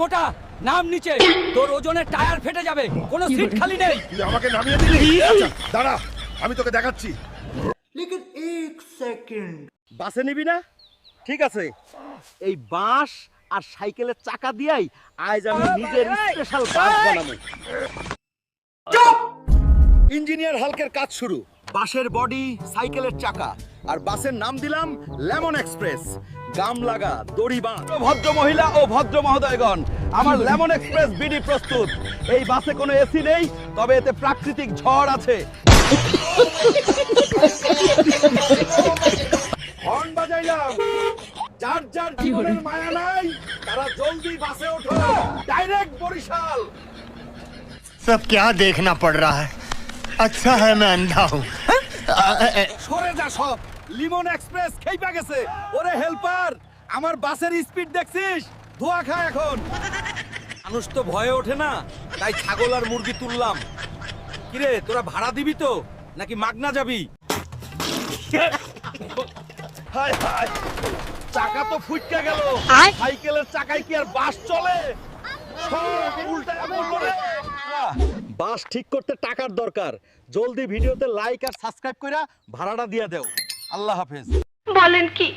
মোটা নাম নিচে। তোর ওজনের টায়ার ফেটে যাবে কোনো সিট খালি নেই। তুই আমাকে নামিয়ে দিলি? আচ্ছা দাঁড়া আমি তোকে দেখাচ্ছি। বাসে নিবি না? ঠিক আছে। এই বাঁশ আর সাইকেলের চাকা দিয়াই আজ আমি নিজের স্পেশাল বাস বানাবো। ইঞ্জিনিয়ার হালকের কাজ শুরু। বাসের বডি সাইকেলের চাকা। আর বাসের নাম দিলাম লেমন এক্সপ্রেস। গাম লাগা দড়ি বাঁ ভদ্র মহিলা ও ভদ্র মহোদয়গণ আমার লেমন এক্সপ্রেস বিডি প্রস্তুত এই বাসে কোনো এসি নেই তবে এতে প্রাকৃতিক ঝড় আছে হর্ন বাজাইলাম যার যার জীবনের মায়া নাই তারা জলদি বাসে ওঠো ডাইরেক্ট বরিশাল सब क्या देखना पड़ रहा है अच्छा है मैं अंधा हूँ সরে যা সব লিমন এক্সপ্রেস খেইপা গেছে। ওরে হেল্পার আমার বাসের স্পিড দেখছিস? ধোয়া খায় এখন। মানুষ তো ভয়ে ওঠে না তাই ছাগল আর মুরগি তুললাম। কিরে তোরা ভাড়া দিবি তো নাকি মাগনা যাবি? হায় হায় চাকা তো ফুটকে গেল। সাইকেলের চাকায় কি আর বাস চলে? বাস ঠিক করতে টাকার দরকার। জলদি ভিডিওতে লাইক আর সাবস্ক্রাইব কইরা ভাড়াটা দিয়ে দেও। আল্লাহ হাফেজ বলেন কি